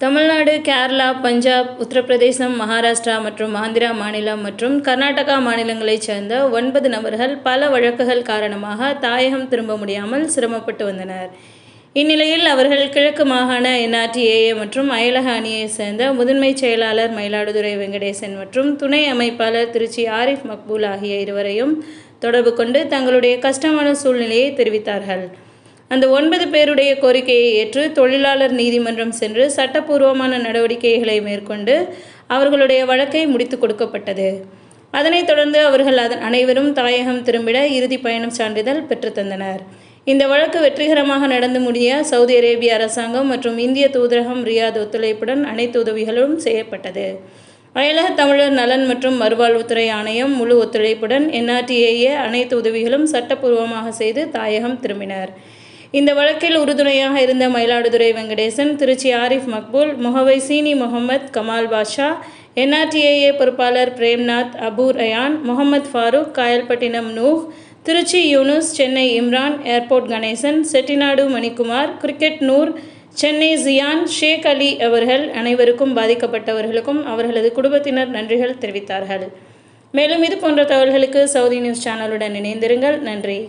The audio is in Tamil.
தமிழ்நாடு கேரளா பஞ்சாப் உத்தரப்பிரதேசம் மகாராஷ்டிரா மற்றும் ஆந்திரா மாநிலம் மற்றும் கர்நாடகா மாநிலங்களைச் சேர்ந்த ஒன்பது நபர்கள் பல வழக்குகள் காரணமாக தாயகம் திரும்ப முடியாமல் சிரமப்பட்டு வந்தனர். இந்நிலையில் அவர்கள் கிழக்கு மாகாண என்ஆர்டிஏஏ மற்றும் அயலக அணியைச் சேர்ந்த முதன்மை செயலாளர் மயிலாடுதுறை வெங்கடேசன் மற்றும் துணை அமைப்பாளர் திருச்சி ஆரிஃப் மக்பூல் ஆகிய இருவரையும் தொடர்பு கொண்டு தங்களுடைய கஷ்டமான சூழ்நிலையை தெரிவித்தார்கள். அந்த ஒன்பது பேருடைய கோரிக்கையை ஏற்று தொழிலாளர் நீதிமன்றம் சென்று சட்டப்பூர்வமான நடவடிக்கைகளை மேற்கொண்டு அவர்களுடைய வழக்கை முடித்து கொடுக்கப்பட்டது. அதனைத் தொடர்ந்து அவர்கள் அதன் அனைவரும் தாயகம் திரும்பிட இறுதி பயணம் சான்றிதழ் பெற்றுத்தந்தனர் இந்த வழக்கு வெற்றிகரமாக நடந்து முடிய சவுதி அரேபிய அரசாங்கம் மற்றும் இந்திய தூதரகம் ரியாத் ஒத்துழைப்புடன் அனைத்து உதவிகளும் செய்யப்பட்டது. அயலக தமிழர் நலன் மற்றும் மறுவாழ்வுத்துறை ஆணையம் முழு ஒத்துழைப்புடன் என்ஆர்டிஏஏ அனைத்து உதவிகளும் சட்டப்பூர்வமாக செய்து தாயகம் திரும்பினர். இந்த வழக்கில் உறுதுணையாக இருந்த மயிலாடுதுறை வெங்கடேசன் திருச்சி ஆரிஃப் மக்பூல் முகவை சீனி முகமது கமால் பாஷா என்ஆர்டிஏஏ பொறுப்பாளர் Premnath Abur ion Mohammed Farooq Kayalpattinam Nooh Trichy Yunus Chennai Imran airport Ganesan Chettinad Manikumar cricket Noor Chennai Jiyan Sheikh Ali அவர்கள் அனைவருக்கும் பாதிக்கப்பட்டவர்களுக்கும் அவர்களது குடும்பத்தினர் நன்றிகள் தெரிவித்தார்கள். மேலும் இது போன்ற தகவல்களுக்கு சவுதி நியூஸ் சேனலுடன் இணைந்திருங்கள். நன்றி.